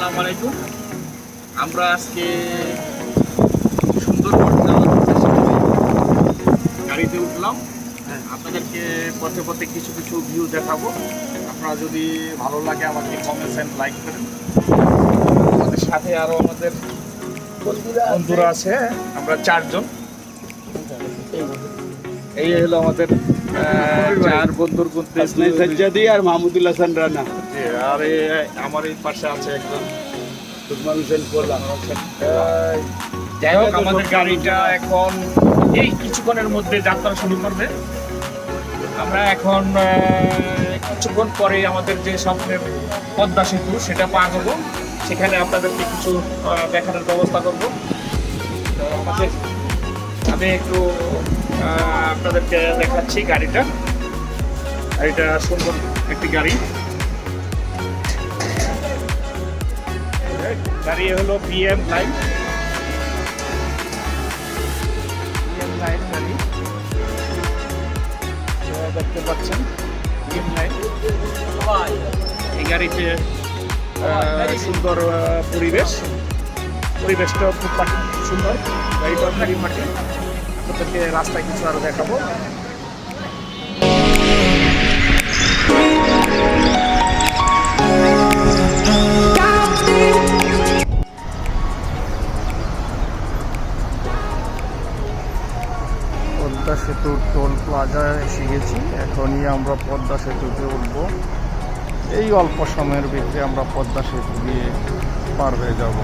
আসসালামু আলাইকুম। আমরা আজকে সুন্দরবন যাওয়ার। গাড়িতে উঠলাম। আপনাদেরকে পথে পথে কিছু কিছু ভিউ দেখাবো। আপনারা যদি ভালো লাগে আমাকে কমেন্টস অ্যান্ড লাইক করেন। আমাদের সাথে আরও আমাদের বন্ধুরা আছে। আমরা চারজন। এই হলো আমাদের চার বন্ধুর সাজ্জাদি আর মাহমুদুল হাসান রানা। জি, আর আমার এই পাশে আছে একজন। সুলমান হোসেন কোলা যাই হোক আমাদের গাড়িটা এখন এই কিছুক্ষণের মধ্যে যাত্রা শুরু করবে। আমরা এখন কিছুক্ষণ পরে আমাদের যে স্বপ্নের পদ্মা সেতু সেটা পা করব। সেখানে আপনাদেরকে কিছু দেখানোর ব্যবস্থা করব। আমাদের আমি একটু আপনাদেরকে দেখাচ্ছি গাড়িটা। গাড়িটা সুন্দর একটি গাড়ি। গাড়ি হলো বিএম লাইন বিএম লাইন গাড়ি। দেখতে পাচ্ছেন বিএম লাইন এই গাড়িতে সুন্দর পরিবেশ। পরিবেশটাও খুব সুন্দর। গাড়িটা গাড়ি মাটি। আপনাদেরকে রাস্তায় কিছু আরও দেখাবো। পদ্মা সেতুর টোল প্লাজায় এসে গেছি। এখনই আমরা পদ্মা সেতুতে উঠব। এই অল্প সময়ের ভিতরে আমরা পদ্মা সেতু দিয়ে পার হয়ে যাব।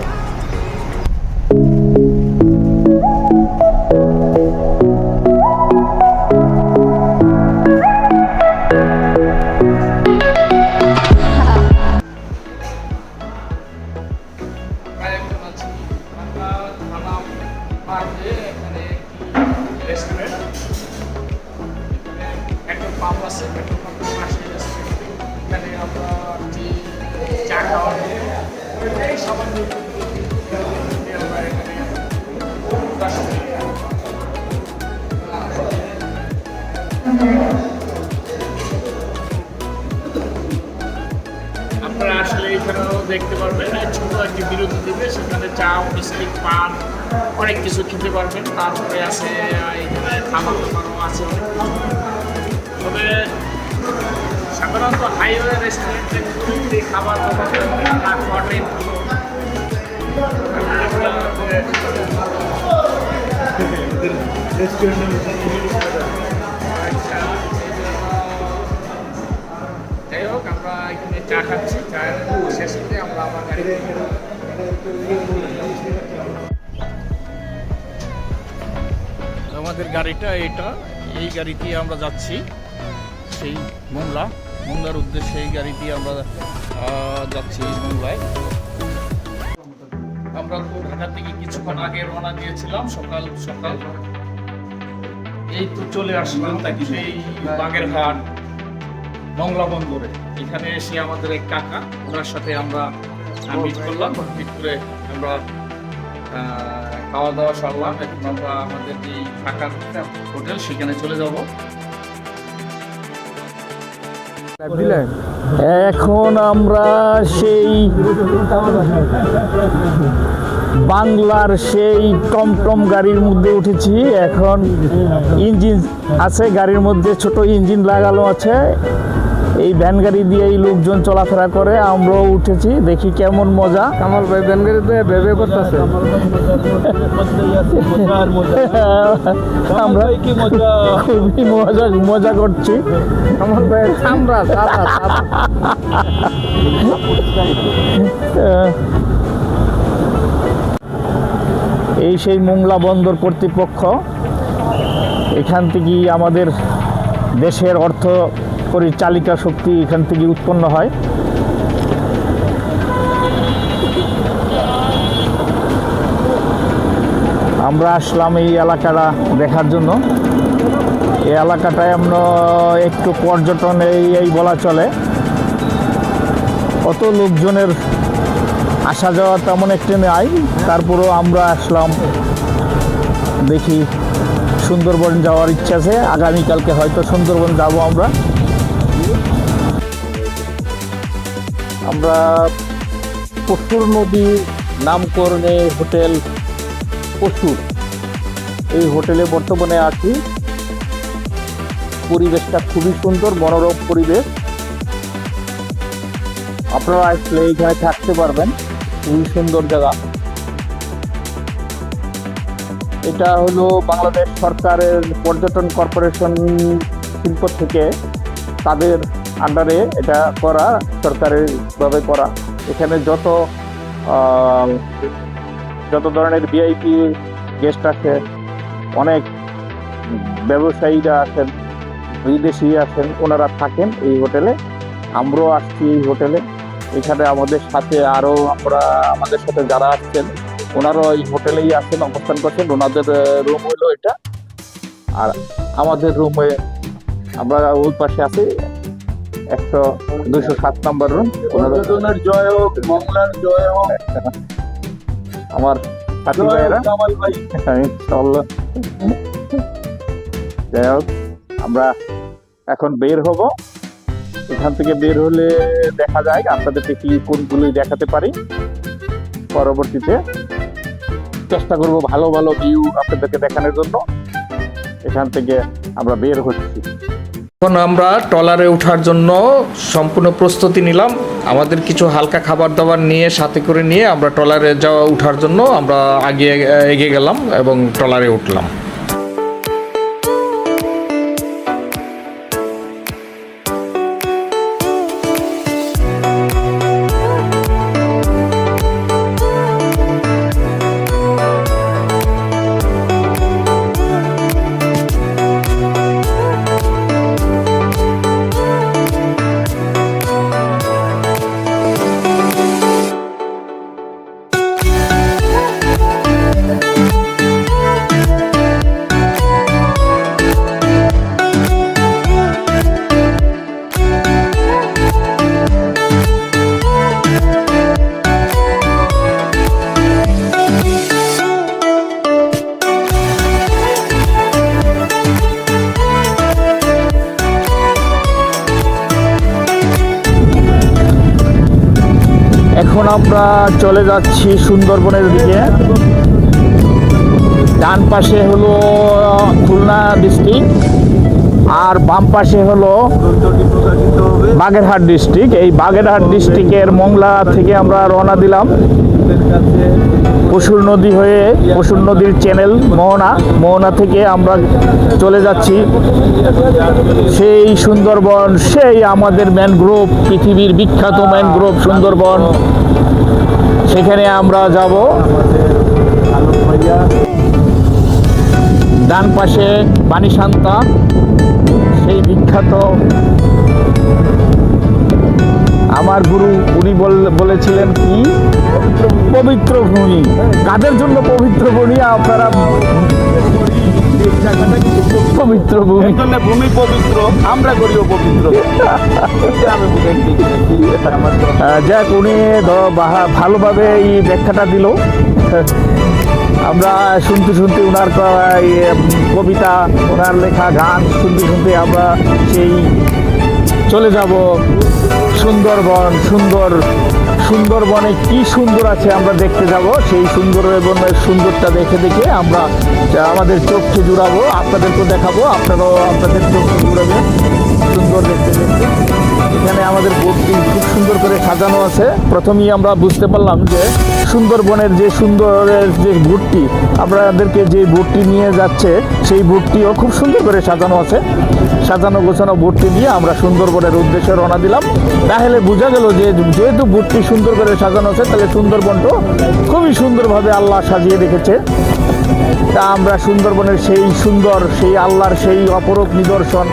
আপনারা আসলে এখানেও দেখতে পারবেন ছোট একটি বিরতি দিবে, সেখানে চা, বিস্কিট, পান, অনেক কিছু খেতে পারবেন। তারপরে আছে এখানে খাবার দাবারও আছে তবে সাধারণত হাইওয়ে রেস্টুরেন্টে খাবার দাবার না খাওয়াটাই যাই হোক, আমরা এখানে চা খাচ্ছি। চায়ের শেষ করে আমরা আবার গাড়ি আমাদের গাড়িটা এটা এই গাড়িতে আমরা যাচ্ছি। সেই মোংলা মোংলার উদ্দেশ্যে এই গাড়ি দিয়ে আমরা যাচ্ছি মোংলায়। আমরা তো ঢাকা থেকে কিছুক্ষণ আগে রওনা দিয়েছিলাম সকাল সকাল। এই তো চলে আসলাম সেই বাগেরহাট মংলা বন্দরে। এখানে এসে আমাদের এক কাকা, ওনার সাথে আমরা মিট করলাম। মিট করে আমরা খাওয়া দাওয়া সারলাম। এখন আমরা আমাদের যে থাকার হোটেল, সেখানে চলে যাব। এখন আমরা সেই বাংলার সেই টমটম গাড়ির মধ্যে উঠেছি। এখন ইঞ্জিন আছে, গাড়ির মধ্যে ছোট ইঞ্জিন লাগানো আছে। এই ভ্যান গাড়ি দিয়ে এই লোকজন চলাফেরা করে আমরাও উঠেছি দেখি কেমন মজা। কামাল ভাই ভ্যান গাড়িতে ভেবে করতেছে। আমরা খুবই মজা মজা করছি। কামাল ভাই আমরা এই সেই মোংলা বন্দর কর্তৃপক্ষ এখান থেকেই আমাদের দেশের অর্থ পরিচালিকা শক্তি এখান থেকে উৎপন্ন হয়। আমরা আসলাম এই এলাকাটা দেখার জন্য। এই এলাকাটায় আমরা একটু পর্যটন এই এই বলা চলে। কত লোকজনের আসা যাওয়া তেমন একটু নাই। তারপরেও আমরা আসলাম। দেখি সুন্দরবন যাওয়ার ইচ্ছা আছে। আগামীকালকে হয়তো সুন্দরবন যাব আমরা। আমরা পশুর নদীর নামকরণে হোটেল পশুর এই হোটেলে বর্তমানে আছি। পরিবেশটা খুবই সুন্দর, মনোরম পরিবেশ। আপনারা আসলে এইখানে থাকতে পারবেন। খুবই সুন্দর জায়গা। এটা হলো বাংলাদেশ সরকারের পর্যটন কর্পোরেশন শিল্প থেকে তাদের আন্ডারে এটা করা, সরকারের ভাবে করা। এখানে যত যত ধরনের ভিআইপি গেস্ট আছে, অনেক ব্যবসায়ীরা আছেন, বিদেশি আছেন, ওনারা থাকেন এই হোটেলে। আমরাও আসছি এই হোটেলে। এখানে আমাদের সাথে আরও আমরা, আমাদের সাথে যারা আসছেন ওনারাও এই হোটেলেই আছেন, অবস্থান করছেন। ওনাদের রুম হলো এটা। আর আমাদের রুমে আমরা ওই পাশে আছি। একশো দুশো সাত নম্বর রুম পর্যটনের জয় হোক মংলার জয় হোক। আমার সাথী ভাইয়েরা। ইনশাআল্লাহ। যাই হোক আমরা এখন বের হব। এখান থেকে বের হলে দেখা যায় আপনাদেরকে কি কোনগুলোই দেখাতে পারি। পরবর্তীতে চেষ্টা করব ভালো ভালো ভিউ আপনাদেরকে দেখানোর জন্য। এখান থেকে আমরা বের হচ্ছি। এখন আমরা ট্রলারে ওঠার জন্য সম্পূর্ণ প্রস্তুতি নিলাম। আমাদের কিছু হালকা খাবার দাবার নিয়ে, সাথে করে নিয়ে আমরা ট্রলারে যাওয়া ওঠার জন্য আমরা আগে এগিয়ে গেলাম এবং ট্রলারে উঠলাম। আমরা চলে যাচ্ছি সুন্দরবনের দিকে। ডান পাশে হলো খুলনা ডিস্ট্রিক্ট আর বাম পাশে হলো বাগেরহাট ডিস্ট্রিক্ট এই বাগেরহাট ডিস্ট্রিক্টের মংলা থেকে আমরা রওনা দিলাম। পশুর নদী হয়ে, পশুর নদীর চ্যানেল মোহনা। মোহনা থেকে আমরা চলে যাচ্ছি। সেই সুন্দরবন, সেই আমাদের ম্যানগ্রোভ পৃথিবীর বিখ্যাত ম্যানগ্রোভ সুন্দরবন। সেখানে আমরা যাব। ডান পাশে বাণীশান্তা, সেই বিখ্যাত। আমার গুরু, উনি বলেছিলেন কি? পবিত্র ভূমি। কাদের জন্য পবিত্র ভূমি? আপনারা জায়গাটা কিন্তু পবিত্র। ভূমি জন্য ভূমি পবিত্র আমরা করিও পবিত্র যাক উনি ভালোভাবে এই ব্যাখ্যাটা দিল আমরা শুনতে শুনতে ওনার কবিতা ওনার লেখা গান শুনতে শুনতে আমরা সেই চলে যাব সুন্দরবন, সুন্দর, সুন্দরবনে কি সুন্দর আছে আমরা দেখতে যাব। সেই সুন্দরবনের সুন্দরটা দেখে দেখে আমরা আমাদের চোখকে জুড়াবো, আপনাদেরকেও দেখাবো, আপনারাও আপনাদের চোখকে জুড়াবেন, সুন্দর দেখতে দেখতে। এখানে আমাদের বোটটি খুব সুন্দর করে সাজানো আছে। প্রথমেই আমরা বুঝতে পারলাম যে সুন্দরবনের যে সুন্দরের যে বোটটি, আপনাদেরকে যে বোটটি নিয়ে যাচ্ছে, সেই বোটটিও খুব সুন্দর করে সাজানো আছে। সাজানো গোছানো বোটটি নিয়ে আমরা সুন্দরবনের উদ্দেশ্যে রওনা দিলাম। তাহলে বোঝা গেল যে যেহেতু বোটটি সুন্দর করে সাজানো আছে, তাহলে সুন্দরবনটা খুবই সুন্দরভাবে আল্লাহ সাজিয়ে রেখেছে। তা আমরা সুন্দরবনের সেই সুন্দর, সেই আল্লাহর সেই অপরূপ নিদর্শন,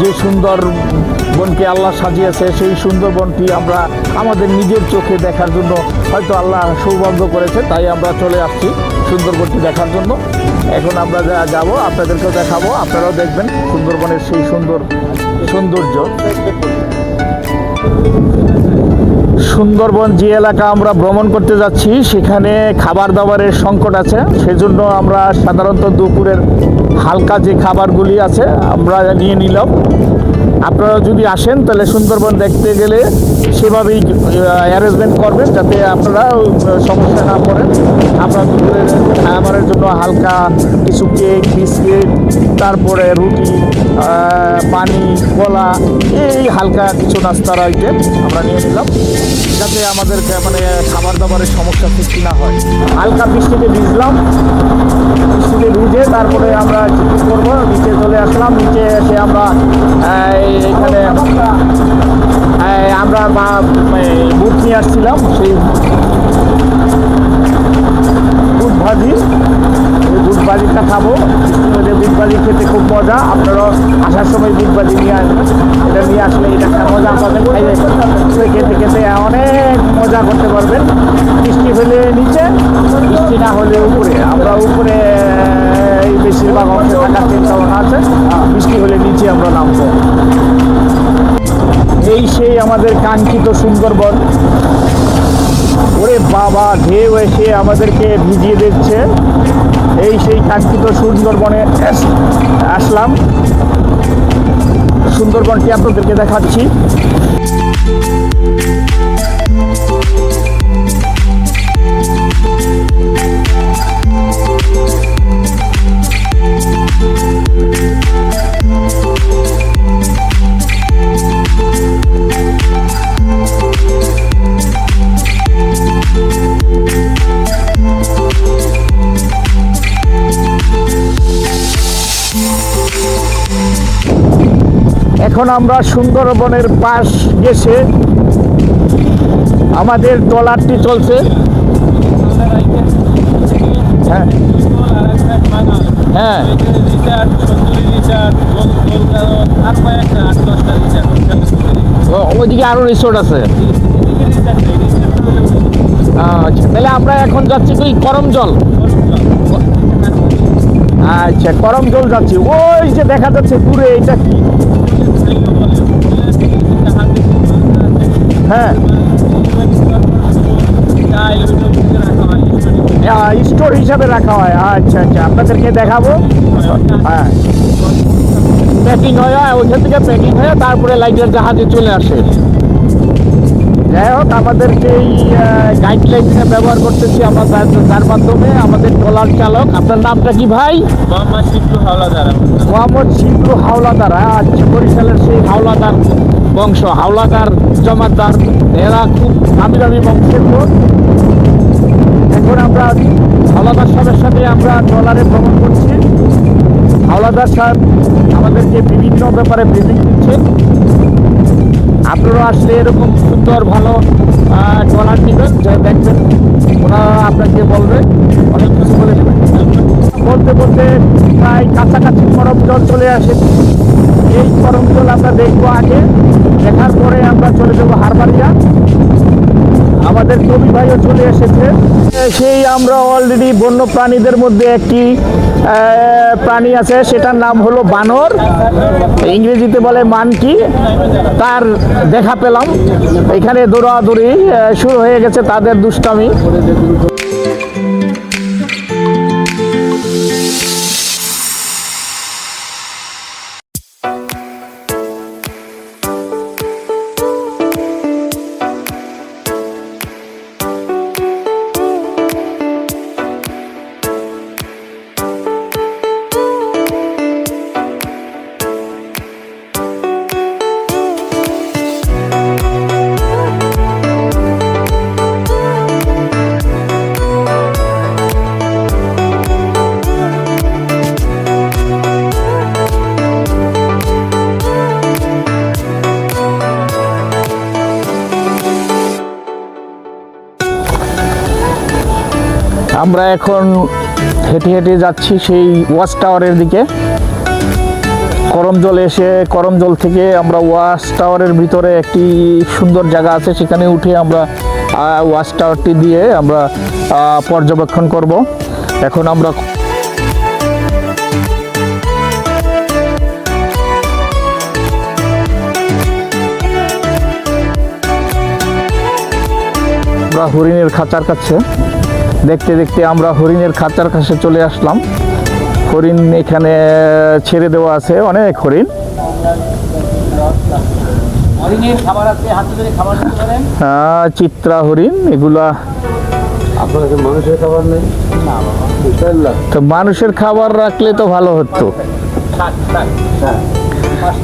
যে সুন্দর বনকে আল্লাহ সাজিয়েছে, সেই সুন্দরবনটি আমরা আমাদের নিজের চোখে দেখার জন্য হয়তো আল্লাহ সৌভাগ্য করেছে, তাই আমরা চলে আসছি সুন্দরবনটি দেখার জন্য। এখন আমরা যা যাব, আপনাদেরকেও দেখাবো, আপনারাও দেখবেন সুন্দরবনের সেই সুন্দর সৌন্দর্য। সুন্দরবন যে এলাকা আমরা ভ্রমণ করতে যাচ্ছি, সেখানে খাবার দাবারের সংকট আছে। সেজন্য আমরা সাধারণত দুপুরের হালকা যে খাবারগুলি আছে, আমরা নিয়ে নিলাম। আপনারা যদি আসেন, তাহলে সুন্দরবন দেখতে গেলে সেভাবেই অ্যারেঞ্জমেন্ট করবেন, যাতে আপনারা সমস্যা না পড়েন। আপনারা দুপুরের খাবারের জন্য হালকা কিছু কেক বিস্কিট তারপরে রুটি পানি, কলা, এই হালকা কিছু নাস্তার আইটেম আমরা নিয়ে নিলাম। যাতে আমাদের মানে খাবার দাবারের সমস্যা সৃষ্টি না হয়। হালকা বৃষ্টিতে ভিজলাম। বৃষ্টিতে ভিজে তারপরে আমরা কি করব, নিচে চলে আসলাম। নিচে এসে আমরা এখানে আমরা বুট নিয়ে আসছিলাম। সেই হলে উপরে, আমরা উপরে এই বেশিরভাগ অংশে থাকার চিন্তা ভাবনা আছে। বৃষ্টি হলে নিচে আমরা নামবো। এই সেই আমাদের কাঙ্ক্ষিত সুন্দরবন। ওরে বাবা, ঢেউ এসে আমাদেরকে ভিজিয়ে দিচ্ছে। এই সেই কাঙ্ক্ষিত সুন্দরবনে আসলাম। সুন্দরবনটি আপনাদেরকে দেখাচ্ছি। এখন আমরা সুন্দরবনের পাশ গেছে। আমাদের ট্রলারটি চলছে। হ্যাঁ। হ্যাঁ। ওইদিকে আরও রিসোর্ট আছে। আচ্ছা তাহলে আমরা এখন যাচ্ছি তুই করম জল আচ্ছা করম জল যাচ্ছি। ওই যে দেখা যাচ্ছে দূরে এটা কি? হ্যাঁ। স্টোর হিসাবে রাখা হয়। আচ্ছা আচ্ছা আপনাদেরকে দেখাবো। হ্যাঁ। প্যাকিং হয় ওইখান থেকে প্যাকিং হয়ে তারপরে লাইটের জাহাজে চলে আসে। যাই হোক আমাদেরকে এই গাইডলাইনটা ব্যবহার করতেছি আমরা তার মাধ্যমে। আমাদের ট্রলার চালক আপনার নামটা কি ভাই? মোহাম্মদ শিবলু হাওলাদার। আচ্ছা বরিশালের সেই হাওলাদার। বংশ হাওলাদার, জমাদার, এরা খুব দামি দামি বংশের লোক। এখন আমরা হাওলাদার সাহেবের সাথে আমরা ট্রলারে ভ্রমণ করছি। হাওলাদার সাহেব আমাদেরকে বিভিন্ন ব্যাপারে ব্রিফিং দিচ্ছে। আপনারা আসলে এরকম সুন্দর, ভালো ট্রলার নেবেন, যা দেখবেন। ওনারা আপনাকে বলবে। অনেক কিছু বলে দেবেন বলতে বলতে প্রায় কাছাকাছি করম জল চলে আসে। এই করম জল আমরা দেখব আগে। দেখার পরে আমরা চলে যাব হারবাড়িয়া। আমাদের কবি ভাইও চলে এসেছে। সেই আমরা অলরেডি বন্য প্রাণীদের মধ্যে একটি প্রাণী আছে, সেটার নাম হলো বানর। ইংরেজিতে বলে মানকি। তার দেখা পেলাম। এখানে দৌড়াদৌড়ি শুরু হয়ে গেছে তাদের দুষ্টামি। আমরা এখন হেঁটে হেঁটে যাচ্ছি সেই ওয়াচ টাওয়ারের দিকে। করমজল এসে করমজল থেকে আমরা ওয়াচ টাওয়ারের ভিতরে একটি সুন্দর জায়গা আছে, সেখানে উঠে আমরা ওয়াচ টাওয়ারটি দিয়ে আমরা পর্যবেক্ষণ করব। এখন আমরা আমরা হরিণের খাঁচার কাছে দেখতে দেখতে আমরা হরিণের খাঁচার কাছে চলে আসলাম। হরিণ এখানে ছেড়ে দেওয়া আছে অনেক হরিণ। হরিণের খাবার আছে হাতে ধরে খাবার দিতে পারেন। আহ, চিত্রা হরিণ এগুলা মানুষের খাবার নেই? তো মানুষের খাবার রাখলে তো ভালো হতো। হ্যাঁ।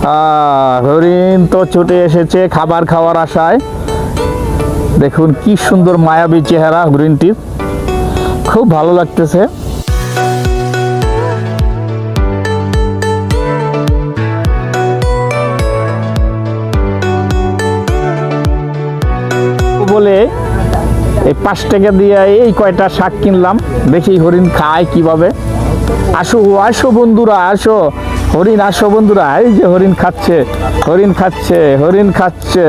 আহ, হরিণ তো ছুটে এসেছে খাবার খাওয়ার আশায়। দেখুন কি সুন্দর মায়াবী চেহারা হরিণটির। খুব ভালো লাগতেছে। বলে এই পাঁচ টাকা দিয়ে এই কয়টা শাক কিনলাম, দেখি হরিণ খায় কীভাবে। আসো আসো বন্ধুরা, আসো। হরিণ, আসো বন্ধুরা, এই যে হরিণ খাচ্ছে হরিণ খাচ্ছে হরিণ খাচ্ছে।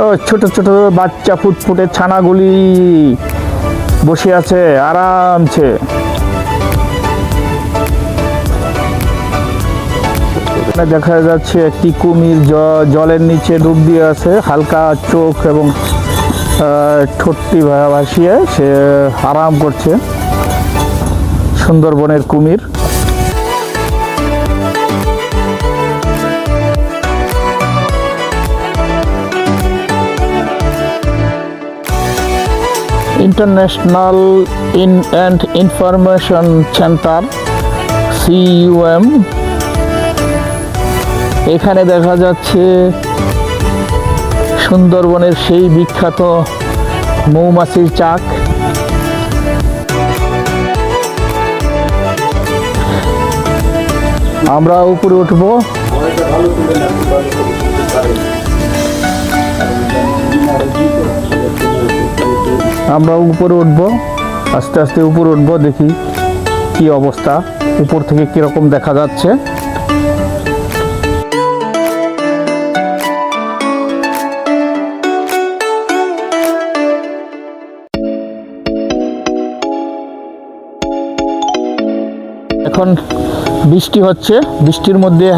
ও, ছোট ছোট বাচ্চা ফুটফুটে ছানাগুলি বসে আছে, আরামছে। দেখা যাচ্ছে একটি কুমির জলের নিচে ডুব দিয়ে আছে, হালকা চোখ এবং ঠোঁটটি ভাসিয়ে সে আরাম করছে। সুন্দরবনের কুমির। International in and information centre CUM এখানে দেখা যাচ্ছে সুন্দরবনের সেই বিখ্যাত মৌমাছির চাক। আমরা উপরে উঠবো। আমরা উপরে উঠবো, আস্তে আস্তে উপরে উঠবো, দেখি কি অবস্থা, উপর থেকে কীরকম দেখা যাচ্ছে। এখন বৃষ্টি হচ্ছে, বৃষ্টির মধ্যে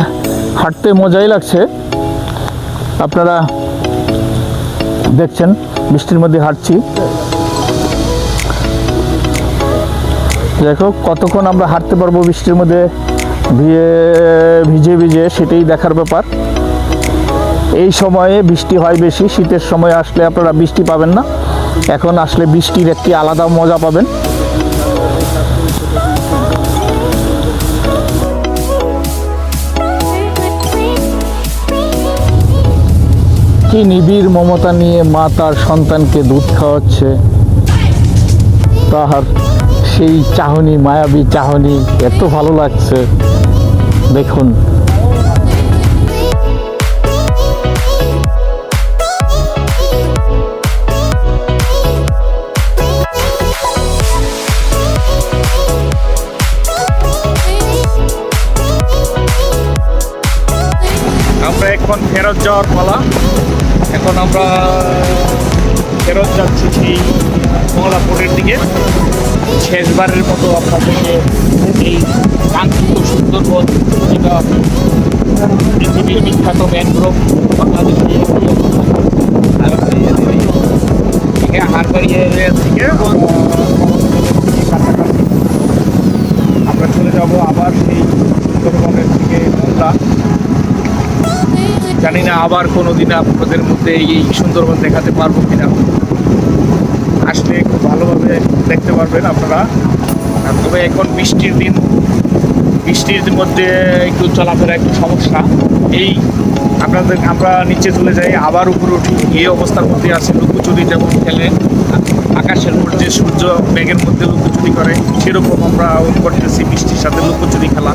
হাঁটতে মজাই লাগছে। আপনারা দেখছেন, বৃষ্টির মধ্যে হাঁটছি। দেখো কতক্ষণ আমরা হাঁটতে পারব বৃষ্টির মধ্যে ভিজে ভিজে ভিজে সেটাই দেখার ব্যাপার। এই সময়ে বৃষ্টি হয় বেশি, শীতের সময় আসলে আপনারা বৃষ্টি পাবেন না। এখন আসলে বৃষ্টির একটি আলাদা মজা পাবেন। কি নিবিড় মমতা নিয়ে মা তার সন্তানকে দুধ খাওয়াচ্ছে। তাহার সেই চাহনি, মায়াবী চাহনি এত ভালো লাগছে। দেখুন। আমরা এখন ফেরত যাওয়ার পালা। এখন আমরা ফেরত যাচ্ছি সেই মঙ্গলাপুরের দিকে। শেষবারের মতো আপনাদেরকে এই কাঙ্ক্ষিত সুন্দরবন যেটা পৃথিবীর বিখ্যাত ম্যানগ্রোভ বাংলাদেশে থেকে আমরা চলে যাব আবার সেই সুন্দরবনের দিকে জানি না আবার কোনো দিন আপনাদের মধ্যে এই সুন্দরবন দেখাতে পারব কিনা। আসলে খুব ভালোভাবে দেখতে পারবেন আপনারা। তবে এখন বৃষ্টির দিন, বৃষ্টির মধ্যে একটু চলাফেরা একটু সমস্যা। এই আপনাদের, আমরা নিচে চলে যাই, আবার উপরে উঠি। এই অবস্থার মধ্যে আছে লুকোচুরি যেমন খেলে, আকাশের উপর যে সূর্য মেঘের মধ্যে লুকোচুরি করে, সেরকম আমরা করতেছি বৃষ্টির সাথে লুকোচুরি খেলা।